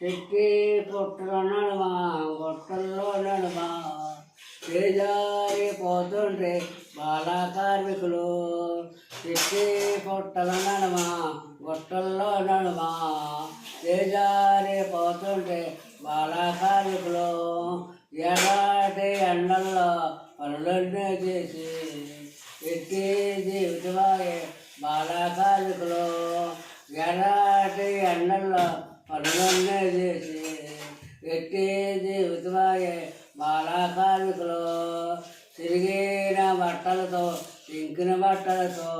చెట్టి పుట్టల నడుమ గొట్టల్లో నడుమ తేజారి పోతుంటే బాలా కార్మికులు చెట్టి పుట్టల నడుమ గొట్టల్లో నడుమ తేజారి పోతుంటే బాల కార్మికులు ఎలాంటి ఎండల్లో పనులన్నీ చేసి ఎట్టి జీవితమాయే బాలా కార్మికులు ఎలాంటి ఎండల్లో పనులన్నీ చేసి ఎట్టి జీవితమాయే బాలా కార్మికులు తిరిగిన బట్టలతో ఇంకిన బట్టలతో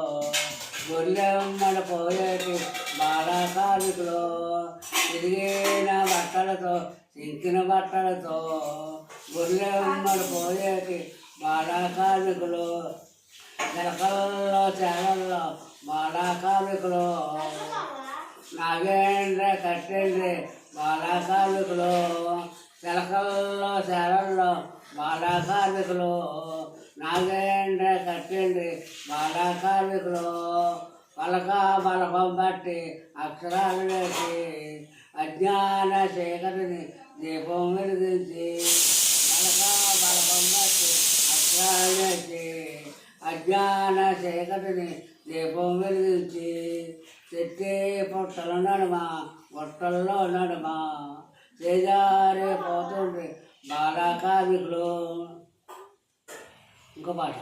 గొల్లెమ్మడ పోయేటి బాలా కార్మికులు తిరిగిన బట్టలతో ఇంకిన బట్టలతో గొల్లెమ్మడ పోయేటి బాలా కార్మికులు చిలకల్లో చేలల్లో బాలా కార్మికులు నాగేంద్ర కట్టేంద్రి బాల కార్మికులు చిలకల్లో శరల్లో బాలా కార్మికులు నాగేంద్ర కట్టేంద్రి బాల కార్మికులు పలక బలపం బట్టి అక్షరాలు వేసి అజ్ఞాన శేఖరిని దీపం వెలిగించి పలక బలపం బట్టి అక్షరాలు వేసి అజ్ఞాన చీకటిని దీపం వెలిగించి చెట్టే పొట్టల నడుమ పొట్టల్లో చేజారే పోతుండ్రి బాలా కార్మికులు ఇంకో పాట.